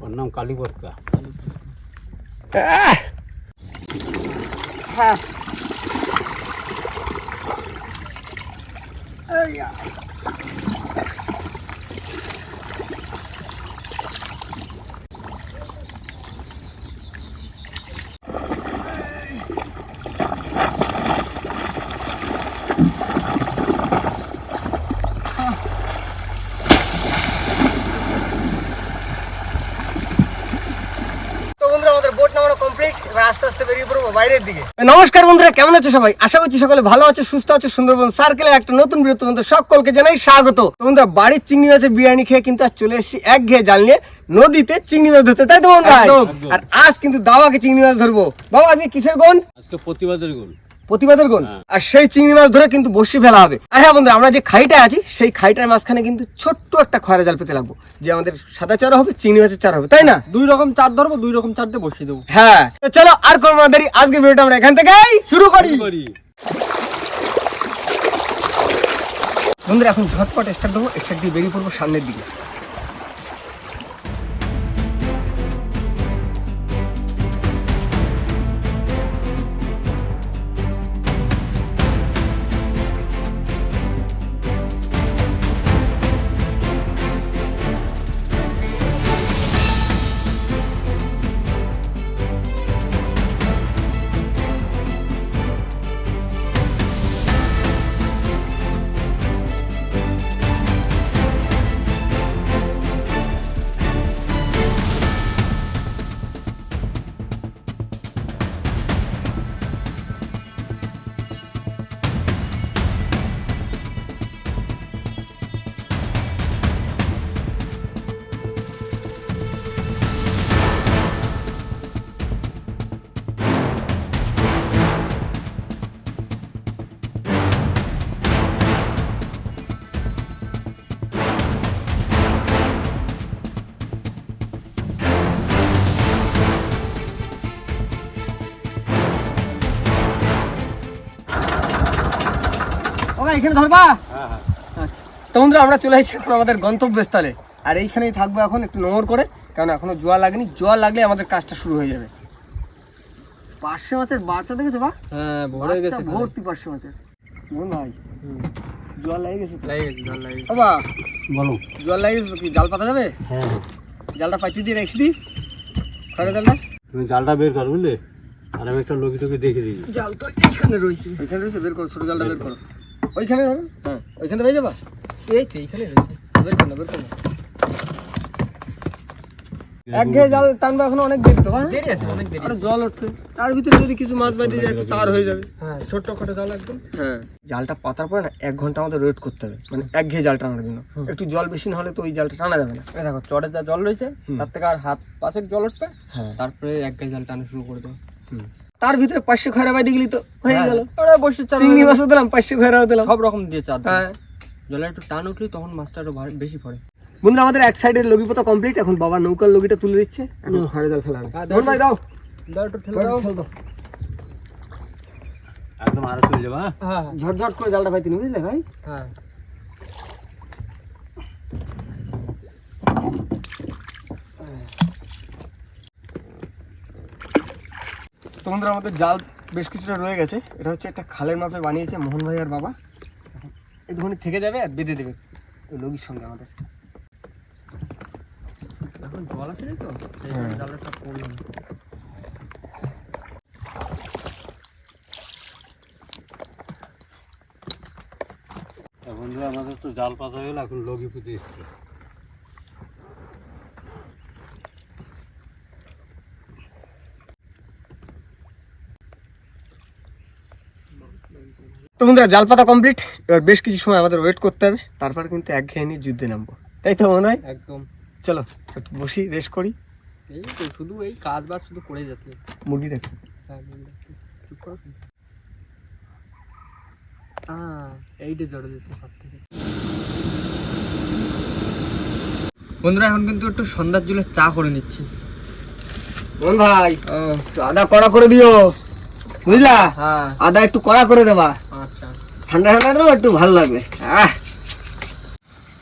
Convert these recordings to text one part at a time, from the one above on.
ওর নাম কালী বটকা তো বন্ধুরা আমাদের বোট নামানো কমপ্লিট এবার আস্তে আস্তে বেরিয়ে পড়ব বাইরের দিকে নমস্কার বন্ধুরা কেমন আছে সবাই? আশা করছি সকলে ভালো আছে সুস্থ আছে সুন্দরবন সার্কেলে একটা নতুন বৃহত্তম বন্ধু সকলকে জানাই স্বাগত। তো বন্ধুরা বাড়ির চিংড়ি মাছের বিরিয়ানি খেয়ে কিন্তু আজ চলে এসেছি এক ঘেয়ে জাল নিয়ে নদীতে চিংড়ি মাছ ধরতে তাই তো মন আর আজ কিন্তু দাওয়াকে চিংড়ি মাছ ধরবো। বাবা আজকে কিসের আজকে প্রতিবাদের গুণ। প্রতিবাদের কোন হ্যাঁ। আর সেই চিংড়ি মাছ ধরে কিন্তু বসি ফেলা হবে। আর হ্যাঁ বন্ধু আমরা যে খাইটায় আছি সেই খাইটার মাঝখানে কিন্তু ছোট্ট একটা খয়রা জাল পেতে লাগবো যে আমাদের সাদা চারা হবে চিংড়ি মাছের চারা হবে তাই না? দুই রকম চার ধরবো দুই রকম চার দিয়ে বসিয়ে দেবো। হ্যাঁ তো চলো আর কোনো দেরি আজকের ভিডিওটা আমরা এখান থেকেই শুরু করি। করি। বন্ধুরা এখন ঝটপট স্টার্ট দেবো স্টার্ট দিয়ে বেরিয়ে পড়ব সামনের দিকে। এখানে ধরবা? হ্যাঁ হ্যাঁ। আচ্ছা। তো বন্ধুরা আমরা চলে এসেছি এখন আমাদের গন্তব্যস্থলে। আর এইখানেই থাকব এখন একটু নোংর করে কারণ এখনও জোয়ার লাগেনি। জোয়ার লাগলে আমাদের কাজটা শুরু হয়ে যাবে। পাঁচশো মাছের বাচ্চা দেখেছ বা? হ্যাঁ ভরে গেছে ভর্তি পাঁচশো মাছের। বোন ভাই জোয়ার লাগে গেছে। লাগে গেছে জল লাগে ও বা বলো। জোয়ার লাগে গেছে কি জাল পাতা যাবে? হ্যাঁ হ্যাঁ। জালটা পাইতে দিয়ে রেখে দিই। খয়রা জালটা। তুমি জালটা বের কর বুঝলে? আর আমি একটা লোকি তোকে দেখে দিই। জাল তো এইখানে রয়েছে। ওইখানে রয়েছে বের করো ছোট জালটা বের করো। ওইখানে হ্যাঁ। ওইখানে পেয়ে যাবা? এই তো এইখানে রয়েছে। বের করো না, বের করো না। এক ঘেয়ে জাল টানবে এখন অনেক দেরি তো হ্যাঁ? দেরি আছে অনেক দেরি জল উঠবে তার ভিতরে যদি কিছু মাছ বাইতে যায় একটু চার হয়ে যাবে। হ্যাঁ ছোট্ট খাটো জল একদম। হ্যাঁ। জালটা পাতার পরে না এক ঘণ্টা আমাদের ওয়েট করতে হবে। মানে এক ঘেয়ে জাল টানার জন্য। একটু জল বেশি না হলে তো ওই জালটা টানা যাবে না। দেখো চড়ে যা জল রয়েছে তার থেকে আর হাত পাশের জল উঠবে হ্যাঁ। তারপরে এক গায়ে জাল টানা শুরু করে দেবো তার ভিতরে পাঁচশো খয়রা বাইতে গেলি তো হয়ে হ্যাঁ। গেল। ওরা বসে চার চিংড়ি মাছও দিলাম পাঁচশো খয়রাও দিলাম। সব রকম দিয়ে চার হ্যাঁ। জলে একটু টান উঠলে তখন মাছটা আরও বেশি পড়ে বন্ধুরা আমাদের এক সাইডের লগি পোতা কমপ্লিট এখন বাবা নৌকার লগিটা তুলে দিচ্ছে। এখন খয়রা জাল ফেলা হ্যাঁ, ভাই দাও। দাও একটু ঠেলে দাও। ফেল দাও। একদম আরও চলে যাবা হ্যাঁ? হ্যাঁ। ঝটঝট করে জালটা পাইতে বুঝলে ভাই? হ্যাঁ। তো বন্ধুরা আমাদের জাল বেশ কিছুটা রয়ে গেছে এটা হচ্ছে একটা খালের মাপে বানিয়েছে মোহন ভাই আর বাবা একটুখানি থেকে যাবে আর বেঁধে দেবে ওই লগির সঙ্গে আমাদের এখন জল আছে তো হ্যাঁ। জালটা সব পড়ল না। বন্ধুরা আমাদের তো জাল পাতা হয়ে গেল এখন লগি পুঁতে এসছে তো বন্ধুরা জাল পাতা কমপ্লিট এবার বেশ কিছু সময় আমাদের ওয়েট করতে হবে। তারপর কিন্তু এক ঘেয়ে নিয়ে যুদ্ধে নামবো। তাই তো মনে হয়? একদম। চলো বসি রেস্ট করি। এই তো শুধু এই কাজ বাজ শুধু করে যাচ্ছে। মুরগি দেখি। হ্যাঁ, চুপ করো। আহ, এইটা জড়ো দিচ্ছে সব থেকে। বন্ধুরা এখন কিন্তু একটু সন্ধ্যার জুলে চা করে নিচ্ছি। মোহন ভাই। আদা কড়া করে দিও। বুঝলা? হ্যাঁ। আদা একটু কড়া করে দেবা। ঠান্ডা ঠান্ডাটাও একটু ভালো লাগবে।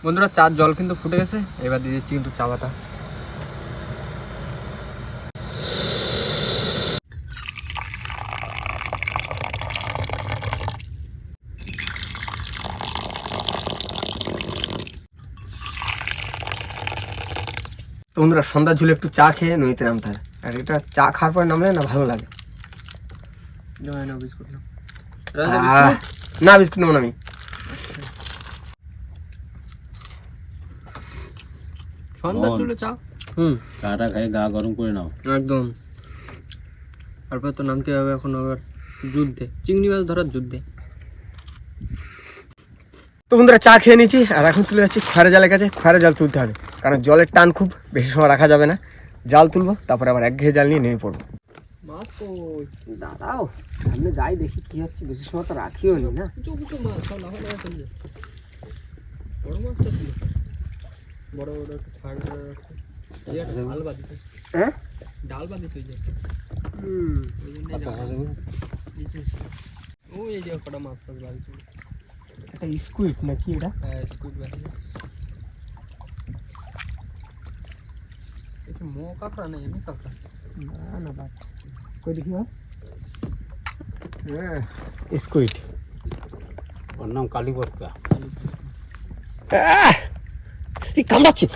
বন্ধুরা চার জল কিন্তু ফুটে গেছে। এবার দিয়ে দিচ্ছি কিন্তু চাপাটা তো বন্ধুরা সন্ধ্যা ঝুলে একটু চা খেয়ে নদীতে নামতে হয় আর এটা চা খাওয়ার পর নামলে না ভালো লাগে। বিস্কুট না বিস্কুট নেব না আমি। হুম। চাটা খাই গা গরম করে নাও। একদম। তারপর তো নামতে হবে এখন আবার যুদ্ধে। চিংড়ি মাছ ধরার যুদ্ধে। তো বন্ধুরা চা খেয়ে নিয়েছি আর এখন চলে যাচ্ছি খয়রা জালের কাছে। খয়রা জাল তুলতে হবে কারণ জলের টান খুব বেশি সময় রাখা যাবে না। জাল তুলবো তারপরে আবার এক ঘেয়ে জাল নিয়ে নেমে পড়ব। মাছ তো দাদাও সামনে যাই দেখি কি হচ্ছে বেশি সময় তো রাখিও নি না। কিছু কিছু মাছ সব বড় মাছ তো ছিল বড় বড় ফাড় ডাল বাঁধিতে হ্যাঁ ডাল বাঁধিতে যে। হুম। ওই জন্য ও এই যে কটা মাছ টাছ বাঁধিছে একটা স্কুইড নাকি এটা? হ্যাঁ স্কুট বাঁধিছে একটু মো কাঁকড়া নেই এমনি কাঁকড়া? না না বাদ। কই দেখি হ্যাঁ স্কুইড। ওর নাম কামড়াচ্ছে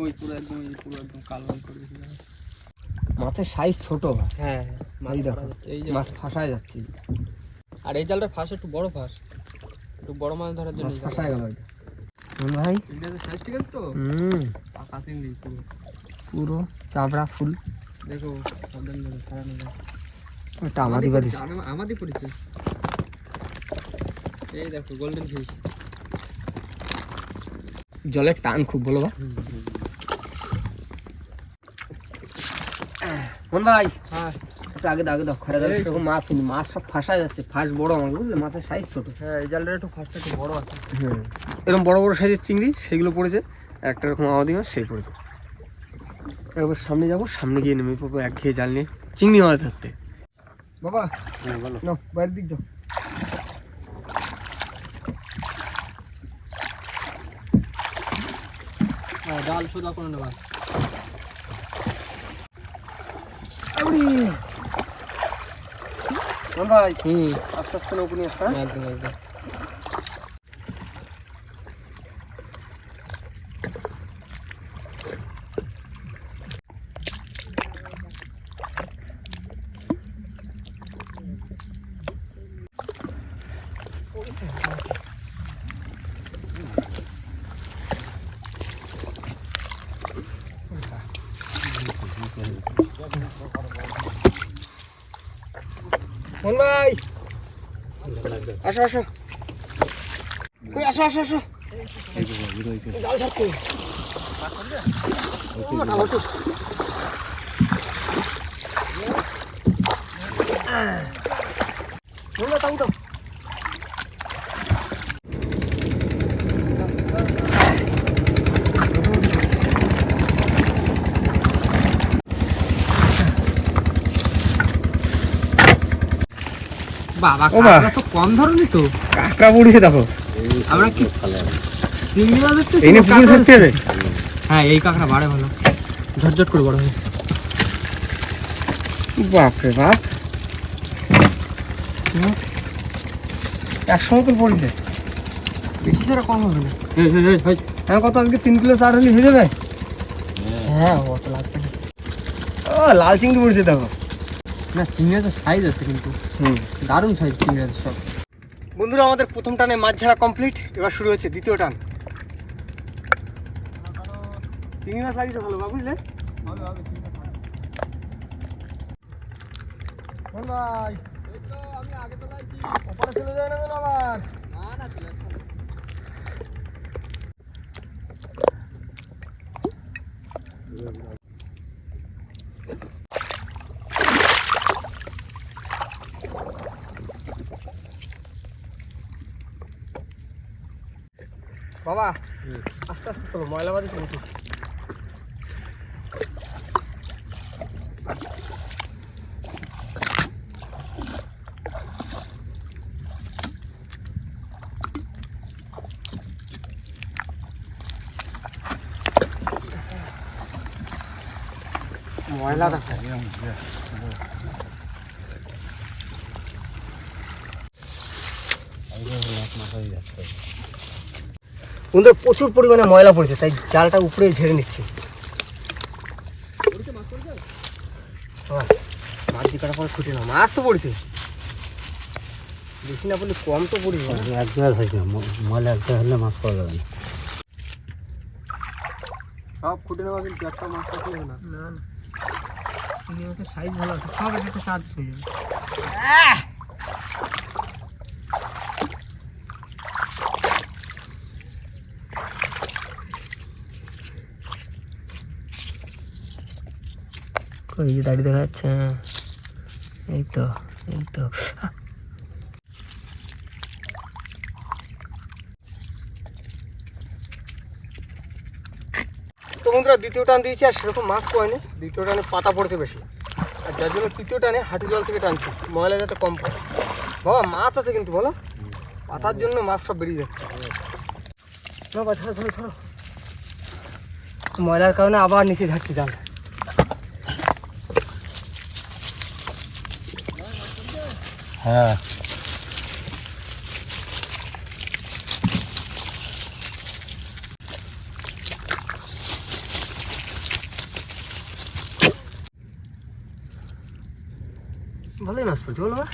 ওই পুরো একদম পুরো একদম কালো করে মাছের সাইজ ছোট হ্যাঁ হ্যাঁ মাছ এই দেখো। ধরা যাচ্ছে, এই যে মাছ ফাঁসায় যাচ্ছে। আর এই জালটা ফাঁস একটু বড় ফাঁস। একটু বড় মাছ ধরার জন্য ফাঁসায় গেল ভাই? চিংড়ি সাইজ ঠিক আছে তো? হুম। পাকা চিংড়ি পুরো। পুরো চাবড়া ফুল। দেখো সাবধান করে খারাপ নেই ওটা আমারই বাড়ি আমাদের পরিচয় এই দেখো গোল্ডেন ফিশ জলের টান খুব বলো বা। মন ভাই হ্যাঁ। আগে দাও আগে দাও খরা এই। এরকম মাছ হয়নি মাছ সব ফাঁসা যাচ্ছে ফাঁস বড় বুঝলে? মাছের সাইজ ছোট। হ্যাঁ এই জালটা একটু ফাঁসটা একটু বড় আছে। এরকম বড় বড় সাইজের চিংড়ি সেগুলো পড়েছে একটা এরকম আওয়াদি মাছ সেই পড়েছে। এবার সামনে যাব সামনে গিয়ে নেমে পড়ব এক ঘেয়ে জাল নিয়ে। চিংড়ি মাছ ধরতে। বাবা হ্যাঁ বলো। নাও বাইরের দিক যাও। হ্যাঁ ডাল সোজা করে নেবা। ভাই হুম। আস্তে আস্তে নৌকো নিয়ে আসতে হ্যাঁ? একদম একদম মন ভাই আসো আসো কই আসো আসো আসো জাল ছাড়তে মন ভাই তাও বাবা। কাঁকড়া তো কম ধরনি তো। কাঁকড়া পড়িয়ে দেখো। আমরা কি- চিংড়ি মাছ দেখতে এই নিয়ে পুকুরে থাকতে হবে? হ্যাঁ এই কাঁকড়া বাড়ে ভালো। ঝটঝট করে বড় হয়। বাপরে বাপ। একশো মতন পড়েছে। বেশি ছাড়া কম হবে না। হ্যাঁ কত? আজকে তিন কিলো চার হলে হয়ে যাবে? হ্যাঁ অত লাগবে ও লাল চিংড়ি পড়েছে দেখো। না চিংড়ি মাছের সাইজ আছে কিন্তু। হুম। দারুণ সাইজ চিংড়ি মাছের সব। বন্ধুরা আমাদের প্রথম টানে মাছ ঝাড়া কমপ্লিট এবার শুরু হচ্ছে দ্বিতীয় টান। চিংড়ি মাছ লাগিয়েছে ভালো বা বুঝলে? ওপরে চলে যায় না বাবা আস্তে আস্তে চলো ময়লা বাদে চলো ময়লা দেখো। মাথায় যাচ্ছে। বন্ধুরা প্রচুর পরিমাণে ময়লা পড়েছে তাই জালটা উপরে ঝেড়ে নিচ্ছি। মাছ দিয়ে কাটা পরে ছুটে না মাছ তো পড়ছে। বেশি না বললে কম তো পড়বে না এক জায়গায় না ময়লা এক জায়গায় হলে মাছ পাওয়া যাবে না। সব ফুটে নেওয়া কিন্তু একটা মাছ থাকলে না। না না। সাইজ ভালো আছে সব একটা চার্জ হয়ে যাবে। কই যে দাড়ি দেখা যাচ্ছে হ্যাঁ। এই তো এই তো। বন্ধুরা, দ্বিতীয় টান দিয়েছি আর সেরকম মাছ পড়েনি দ্বিতীয় টানে পাতা পড়ছে বেশি। আর যার জন্য তৃতীয় টানে হাঁটু জল থেকে টানছি। ময়লা যাতে কম পড়ে। বাবা মাছ আছে কিন্তু, বলো। পাতার জন্য মাছ সব বেরিয়ে যাচ্ছে। ছাড়ো ছাড়ো ছাড়ো ময়লার কারণে আবার নিচে ঝাড়ছি জাল হ্যাঁ। ভালোই মাছ পড়ছে বলো হ্যাঁ।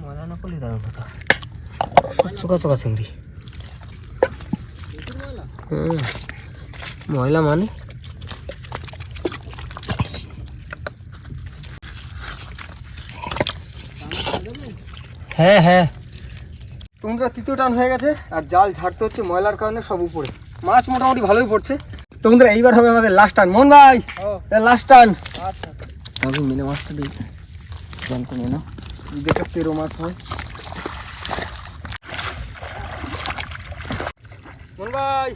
ময়লা না পড়লে দারুণ হতো চোকা চোকা চিংড়ি। হুম। ময়লা মানে? হ্যাঁ হ্যাঁ। তোমরা তৃতীয় টান হয়ে গেছে আর জাল ঝাড়তে হচ্ছে ময়লার কারণে সব উপরে। মাছ মোটামুটি ভালোই পড়ছে। তোমরা এইবার হবে আমাদের লাস্ট টান। মন ভাই লাস্ট টান। আচ্ছা। আমি মিনে মাছটা দিই জানতো না দেখে তেরো মাছ হয়। মন ভাই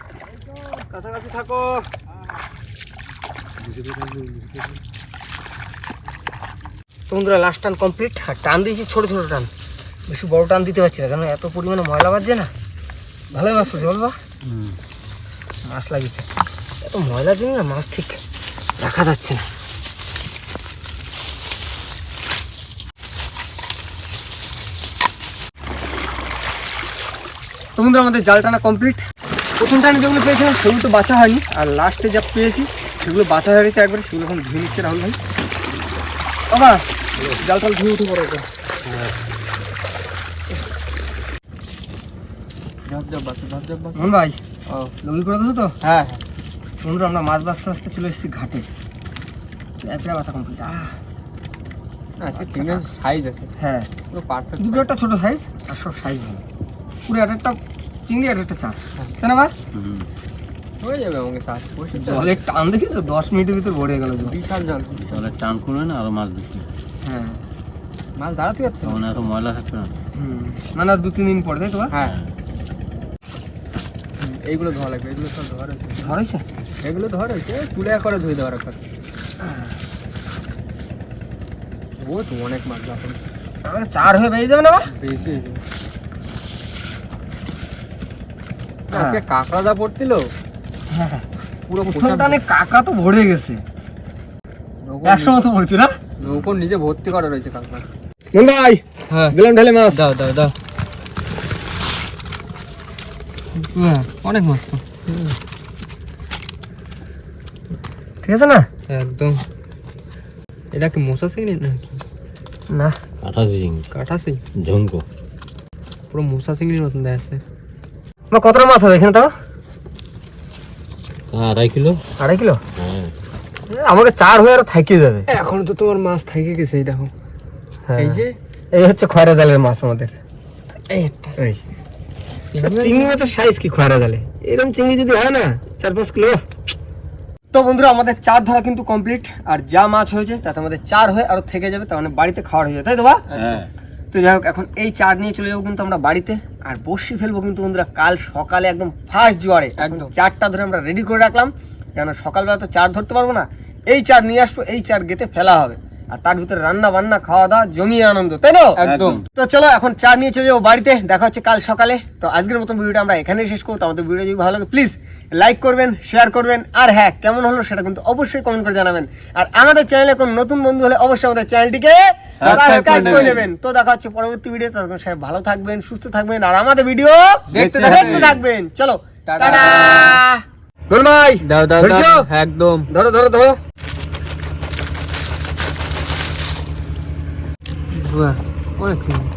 কাছাকাছি থাকো। তোমরা লাস্ট টান কমপ্লিট আর টান দিয়েছি ছোট ছোট টান। বেশি বড় টান দিতে পারছি না কারণ এত পরিমাণে ময়লা বাজছে না। ভালোই মাছ পড়ছে বলবা মাছ লাগিয়েছে। এত ময়লার জন্য না মাছ ঠিক রাখা যাচ্ছে না। তো বন্ধুরা আমাদের জাল টানা কমপ্লিট প্রথম টানে যেগুলো পেয়েছিলাম সেগুলো তো বাঁচা হয়নি। আর লাস্টে যা পেয়েছি সেগুলো বাঁচা হয়ে গেছে একবার সেগুলো এখন ধুয়ে নিচ্ছে রাহুল ভাই। বাবা জাল টাল ধুয়ে উঠে পড়ে ভাই ও। করে তো? হ্যাঁ বন্ধুরা আমরা মাছ বাঁচতে বাঁচতে চলে এসেছি ঘাটে। একটা বাঁচা কমপ্লিট আহ। হ্যাঁ সাইজ আছে। হ্যাঁ। পুরো পারফেক্ট দুটো একটা ছোটো সাইজ আর সব সাইজ ভালো। পুরো এক একটা চিংড়ি এক একটা চার। তাই না বা হয়ে যাবে আমাকে জলের টান দেখেছ দশ মিনিটের ভিতর ভরে গেল জল। বিশাল জল। তাহলে টান না আরও মাছ দেখি হ্যাঁ। মাছ দাঁড়াতে পারছে না। তখন ময়লা থাকবে না। হুম। মানে আর দু তিন দিন পরে তাই তো হ্যাঁ। এইগুলো ধোয়া লাগবে এগুলো সব ধোয়া রয়েছে। ধরেছে এগুলো ধোয়া রয়েছে তুলে করে ধুয়ে দেওয়ার একবার ও তো অনেক মাছ এখন। চার হয়ে বেরিয়ে যাবে না বেশি হয়েছে আজকে কাঁকড়া যা পড়ছিল হ্যাঁ পুরো প্রথম টানে কাকা তো ভরে গেছে। একশো মতো পড়ছি না? নৌকোর নিচে ভর্তি করা রয়েছে কাঁকড়া। মন হ্যাঁ। দিলাম ঢেলে মাছ। দাও দাও দাও। হ্যাঁ অনেক মাছ তো ঠিক আছে না? একদম। এটা কি মশা চিংড়ি নাকি? না। কাটা ঝঙ্কো পুরো মশা চিংড়ির মতন দেখাচ্ছে। বা কতটা মাছ হবে এখানে তাও আড়াই কিলো। আড়াই কিলো? হ্যাঁ। আমাকে চার হয়ে আরও থাকিয়ে যাবে। এখন তো তোমার মাছ থেকে গেছে এই দেখো। হ্যাঁ। এই যে। এই হচ্ছে খয়রা জালের মাছ আমাদের। এই একটা। এই। চিংড়ি মাছ- চিংড়ি মাছের সাইজ কি খয়রা জালে? এরকম চিংড়ি যদি হয় না চার পাঁচ কিলো। তো বন্ধুরা আমাদের চার ধরা কিন্তু কমপ্লিট আর যা মাছ হয়েছে তাতে আমাদের চার হয়ে আরও থেকে যাবে তার মানে বাড়িতে খাওয়ার হয়ে যাবে। তাই তো বা হ্যাঁ। তো যাই হোক এখন এই চার নিয়ে চলে যাব কিন্তু আমরা বাড়িতে। আর বসি ফেলব কিন্তু বন্ধুরা কাল সকালে একদম ফার্স্ট জোয়ারে। একদম চারটা ধরে আমরা রেডি করে রাখলাম। কেন সকালবেলা তো চার ধরতে পারব না। এই চার নিয়ে আসব এই চার গেতে ফেলা হবে। আর তার ভিতরে রান্না বান্না খাওয়া দাওয়া জমিয়ে আনন্দ তাই তো? একদম। তো চলো এখন চা নিয়ে চলে যাব বাড়িতে দেখা হচ্ছে কাল সকালে। তো আজকের মতন ভিডিওটা আমরা এখানেই শেষ করব। তো আমাদের ভিডিও যদি ভালো লাগে প্লিজ লাইক করবেন শেয়ার করবেন। আর হ্যাঁ কেমন হলো সেটা কিন্তু অবশ্যই কমেন্ট করে জানাবেন। আর আমাদের চ্যানেলে কোন নতুন বন্ধু হলে অবশ্যই আমাদের চ্যানেলটিকে সাবস্ক্রাইব করে নেবেন। তো দেখা হচ্ছে পরবর্তী ভিডিও ততক্ষণ সবাই ভালো থাকবেন সুস্থ থাকবেন। আর আমাদের ভিডিও দেখতে দেখতে থাকবেন। চলো টাটা। ভাই দাও দাও একদম। ধরো ধরো ধরো। বাহ, অনেক চিংড়ি